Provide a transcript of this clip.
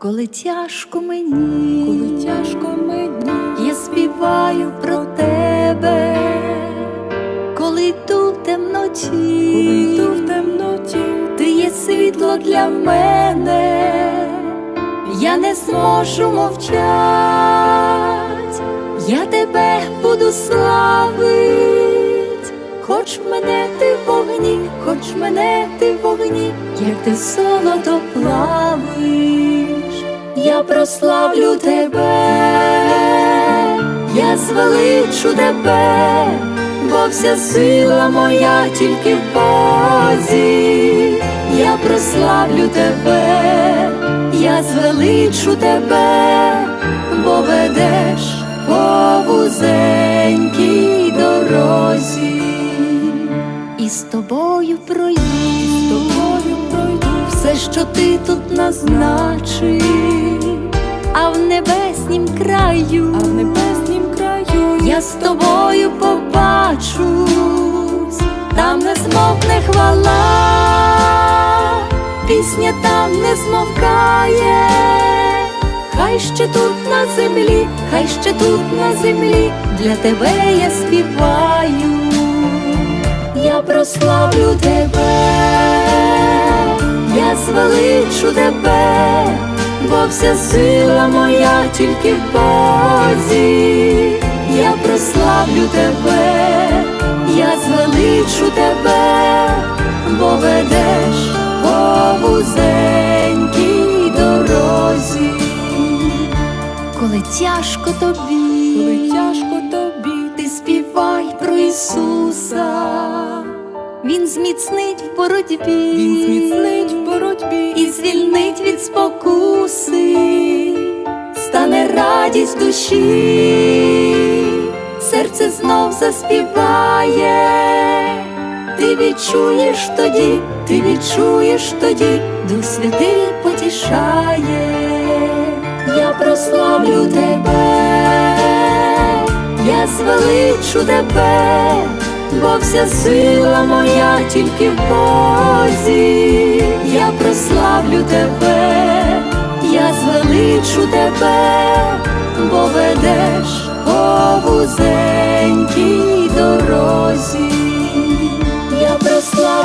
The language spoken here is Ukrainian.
Коли тяжко мені, коли тяжко мені, я співаю про тебе, коли йду в темноті, коли йду в темноті, ти є світло для мене, я не зможу мовчать, я тебе буду славить, хоч мене ти в вогні, хоч мене ти в вогні, як ти золото плавиш, я прославлю тебе, я звеличу тебе, бо вся сила моя тільки в Бозі, я прославлю тебе, я звеличу тебе, бо ведеш по вузенькій дорозі, і з тобою пройду, з тобою пройду. Все, що ти тут назначив, а в небеснім краю, а в небеснім краю я з тобою побачусь, там не змовкне хвала, пісня там не змовкає, хай ще тут на землі, хай ще тут на землі, для тебе я співаю, я прославлю тебе, я звеличу тебе, вся сила моя тільки в Бозі, я прославлю тебе, я звеличу тебе, бо ведеш по вузенькій дорозі, коли тяжко тобі, коли тяжко тобі, ти співай про Ісуса, Він зміцнить в боротьбі, він зміцнить в боротьбі. І звільнить від спокуси, заспіває, ти відчуєш тоді, ти відчуєш тоді, Дух Святий потішає, я прославлю тебе, я звеличу тебе, бо вся сила моя тільки в Бозі, я прославлю тебе, я звеличу тебе, бо ведеш по